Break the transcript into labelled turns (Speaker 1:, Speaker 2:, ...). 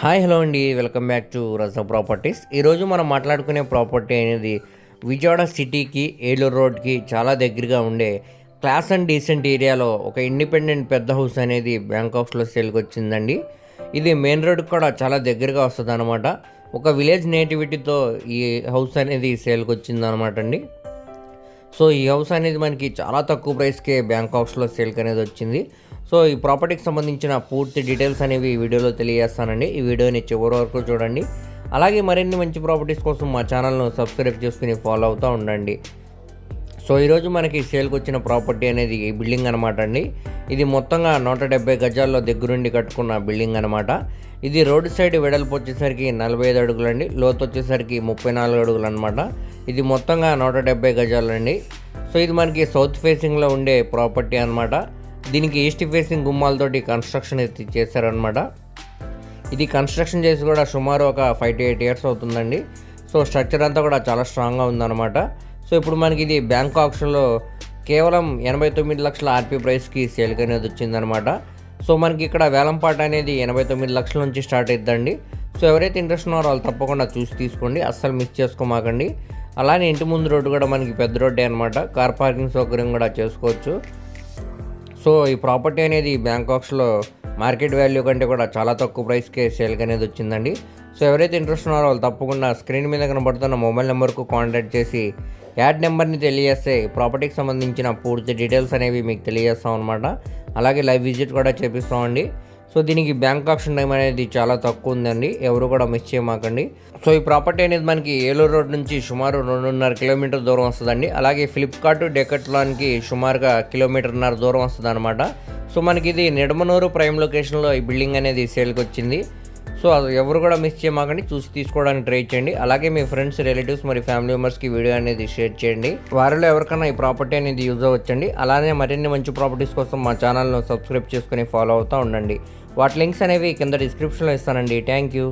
Speaker 1: Hi hello అండి. Welcome back to Raja properties. ఈరోజు మనం మాట్లాడుకునే ప్రాపర్టీ అనేది విజయవాడ సిటీకి ఏలూరు రోడ్కి చాలా దగ్గరగా ఉండే క్లాస్ అండ్ డీసెంట్ ఏరియాలో ఒక ఇండిపెండెంట్ పెద్ద హౌస్ అనేది బ్యాంకాక్స్లో సేల్కి వచ్చిందండి. ఇది మెయిన్ రోడ్కి కూడా చాలా దగ్గరగా వస్తుంది అనమాట ఒక విలేజ్ నేటివిటీతో ఈ హౌస్ అనేది సేల్కి వచ్చిందనమాట అండి. సో ఈ హౌస్ అనేది మనకి చాలా తక్కువ ప్రైస్కే బ్యాంకాక్స్లో సేల్కి అనేది వచ్చింది. సో ఈ ప్రాపర్టీకి సంబంధించిన పూర్తి డీటెయిల్స్ అనేవి ఈ వీడియోలో తెలియజేస్తానండి. ఈ వీడియోని చివరి వరకు చూడండి. అలాగే మరిన్ని మంచి ప్రాపర్టీస్ కోసం మా ఛానల్ను సబ్స్క్రైబ్ చేసుకుని ఫాలో అవుతూ ఉండండి. సో ఈరోజు మనకి సేల్కి వచ్చిన ప్రాపర్టీ అనేది ఈ బిల్డింగ్ అనమాట అండి. ఇది మొత్తంగా నూట డెబ్బై గజాల్లో దగ్గరుండి కట్టుకున్న బిల్డింగ్ అనమాట ఇది రోడ్ సైడ్ వెడల్పు వచ్చేసరికి నలభై ఐదు అడుగులండి. లోతు వచ్చేసరికి ముప్పై నాలుగు అడుగులు అనమాట ఇది మొత్తంగా నూట డెబ్బై గజాలండి. సో ఇది మనకి సౌత్ ఫేసింగ్లో ఉండే ప్రాపర్టీ అనమాట దీనికి ఈస్ట్ ఫేసింగ్ గుమ్మాలతోటి కన్స్ట్రక్షన్ అయితే చేశారనమాట ఇది కన్స్ట్రక్షన్ చేసి కూడా సుమారు ఒక ఫైవ్ టు ఎయిట్ ఇయర్స్ అవుతుందండి. సో స్ట్రక్చర్ అంతా కూడా చాలా స్ట్రాంగ్గా ఉందన్నమాట. సో ఇప్పుడు మనకి ఇది బ్యాంక్ ఆప్షన్లో కేవలం ఎనభై తొమ్మిది లక్షల ఆర్పీ ప్రైస్కి సేల్కి అనేది వచ్చిందనమాట సో మనకి ఇక్కడ వేలంపాట అనేది ఎనభై తొమ్మిది లక్షల నుంచి స్టార్ట్ అవుతుందండి సో ఎవరైతే ఇంట్రెస్ట్ ఉన్నారో వాళ్ళు తప్పకుండా చూసి తీసుకోండి. అస్సలు మిస్ చేసుకోమాకండి. అలానే ఇంటి ముందు రోడ్డు కూడా మనకి పెద్ద రోడ్డే అనమాట కార్ పార్కింగ్ సౌకర్యం కూడా చేసుకోవచ్చు. సో ఈ ప్రాపర్టీ అనేది బ్యాంకాక్స్లో మార్కెట్ వాల్యూ కంటే కూడా చాలా తక్కువ ప్రైస్కే సేల్కి అనేది వచ్చిందండి. సో ఎవరైతే ఇంట్రెస్ట్ ఉన్నారో వాళ్ళు తప్పకుండా స్క్రీన్ మీద కనబడుతున్న మొబైల్ నెంబర్కు కాంటాక్ట్ చేసి యాడ్ నెంబర్ని తెలియజేస్తే ప్రాపర్టీకి సంబంధించిన పూర్తి డీటెయిల్స్ అనేవి మీకు తెలియజేస్తాం అనమాట అలాగే లైవ్ విజిట్ కూడా చేపిస్తామండి. సో దీనికి బ్యాంక్ ఆప్షన్ టైం అనేది చాలా తక్కువ ఉందండి. ఎవరు కూడా మిస్ చేయమాకండి. సో ఈ ప్రాపర్టీ అనేది మనకి ఏలూరు రోడ్ నుంచి సుమారు రెండున్నర కిలోమీటర్ దూరం వస్తుందండి. అలాగే ఫ్లిప్కార్ట్ డెకట్లాన్కి సుమారుగా కిలోమీటర్న్నర దూరం వస్తుంది అనమాట సో మనకి ఇది నిడమనూరు ప్రైమ్ లొకేషన్లో ఈ బిల్డింగ్ అనేది సేల్కి వచ్చింది. సో అది ఎవరు కూడా మిస్ చేయమాకండి. చూసి తీసుకోవడానికి ట్రై చేయండి. అలాగే మీ ఫ్రెండ్స్ రిలేటివ్స్ మరి ఫ్యామిలీ మెంబర్స్కి వీడియో అనేది షేర్ చేయండి. వారిలో ఎవరికైనా ఈ ప్రాపర్టీ అనేది యూజ్ అవ్వచ్చండి. అలానే మరిన్ని మంచి ప్రాపర్టీస్ కోసం మా ఛానల్ను సబ్స్క్రైబ్ చేసుకుని ఫాలో అవుతూ ఉండండి. వాటి లింక్స్ అనేవి కింద డిస్క్రిప్షన్లో ఇస్తానండి. Thank you